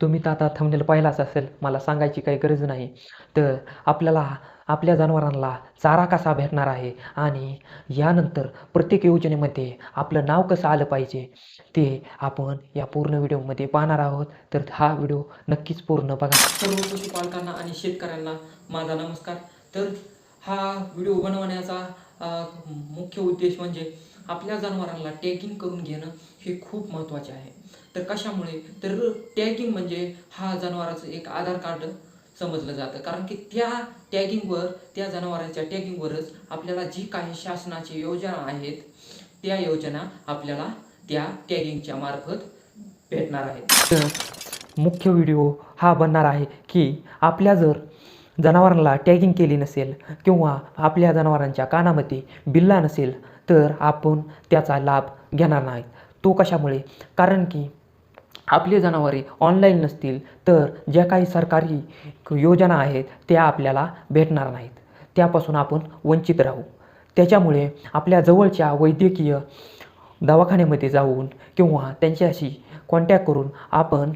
तुम्ही तर आता थंबनेल पाहिलाच असेल. मला सांगायची काही गरज नाही. तर आपल्याला आपल्या जनावरांना चारा कसा भेटणार आहे? आणि यानंतर प्रत्येक योजनेमध्ये आपलं नाव कसं आलं पाहिजे? ते आपण या पूर्ण व्हिडिओमध्ये पाहणार आहोत. तर हा व्हिडिओ नक्कीच पूर्ण बघा. सर्व पशुपालकांना आणि शेतकऱ्यांना माझा नमस्कार. तर हा व्हिडिओ बनवण्याचा मुख्य उद्देश म्हणजे आपल्या जनावरांना टॅगिंग करून घेणं हे खूप महत्त्वाचे आहे. तर कशामुळे? तर टॅगिंग म्हणजे हा जनावराचं एक आधार कार्ड समजलं जातं. कारण की त्या टॅगिंगवर त्या जनावरांच्या टॅगिंगवरच आपल्याला जी काही शासनाची योजना आहेत त्या योजना आपल्याला त्या टॅगिंगच्या मार्फत भेटणार आहेत. तर मुख्य व्हिडिओ हा बनणार आहे की आपल्या जर जनावरांना टॅगिंग केली नसेल किंवा आपल्या जनावरांच्या कानामध्ये बिल्ला नसेल तर आपण त्याचा लाभ घेणार नाहीत तो कशामुळे? कारण की आपली जनावरे ऑनलाईन नसतील तर ज्या काही सरकारी योजना आहेत त्या आपल्याला भेटणार नाहीत. त्यापासून आपण वंचित राहू. त्याच्यामुळे आपल्या जवळच्या वैद्यकीय दवाखान्यामध्ये जाऊन किंवा त्यांच्याशी कॉन्टॅक्ट करून आपण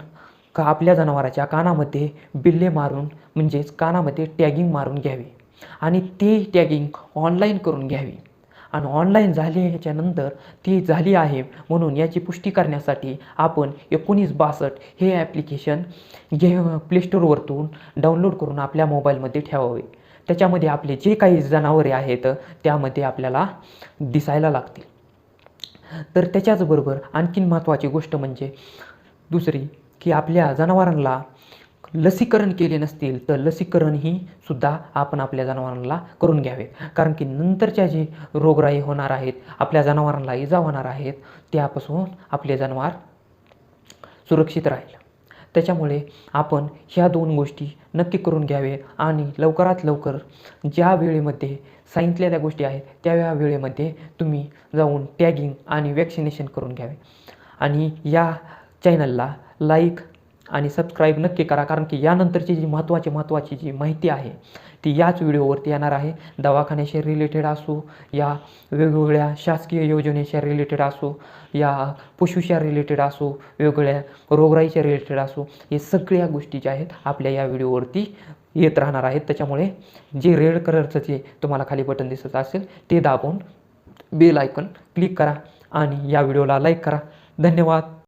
का आपल्या जनावराच्या कानामध्ये बिल्ले मारून म्हणजेच कानामध्ये टॅगिंग मारून घ्यावी. आणि ती टॅगिंग ऑनलाईन करून घ्यावी. आणि ऑनलाईन झाली ह्याच्यानंतर ती झाली आहे. म्हणून याची पुष्टी करण्यासाठी आपण एकोणीस बासष्ट हे ॲप्लिकेशन घे प्लेस्टोरवरतून डाउनलोड करून आपल्या मोबाईलमध्ये ठेवावे. त्याच्यामध्ये आपले जे काही जनावरे आहेत त्यामध्ये आपल्याला दिसायला लागतील. तर त्याच्याचबरोबर आणखीन महत्त्वाची गोष्ट म्हणजे दुसरी की आपल्या जनावरांना लसीकरण केले नसतील तर लसीकरण ही सुद्धा आपण आपल्या जनावरांना करून घ्यावे. कारण की नंतरच्या जे रोगराई होणार आहेत आपल्या जनावरांना इजा होणार आहेत त्यापासून आपले जनावर सुरक्षित राहील. त्याच्यामुळे आपण ह्या दोन गोष्टी नक्की करून घ्यावे आणि लवकरात लवकर ज्या वेळेमध्ये सांगितलेल्या गोष्टी आहेत त्या वेळेमध्ये तुम्ही जाऊन टॅगिंग आणि वॅक्सिनेशन करून घ्यावे. आणि या चॅनलला लाईक आणि सबस्क्राईब नक्की करा कारण की यानंतरची जी महत्त्वाची महत्त्वाची जी माहिती आहे ती याच व्हिडिओवरती येणार आहे. दवाखान्याशी रिलेटेड असो या वेगवेगळ्या शासकीय योजनेच्या रिलेटेड असो या पशूच्या रिलेटेड असो वेगवेगळ्या रोगराईच्या रिलेटेड असो हे सगळ्या गोष्टी ज्या आहेत आपल्या या व्हिडिओवरती येत राहणार आहेत. त्याच्यामुळे जे रेड कलरचं जे तुम्हाला खाली बटन दिसत असेल ते दाबून बेल आयकन क्लिक करा आणि या व्हिडिओला लाईक करा. धन्यवाद.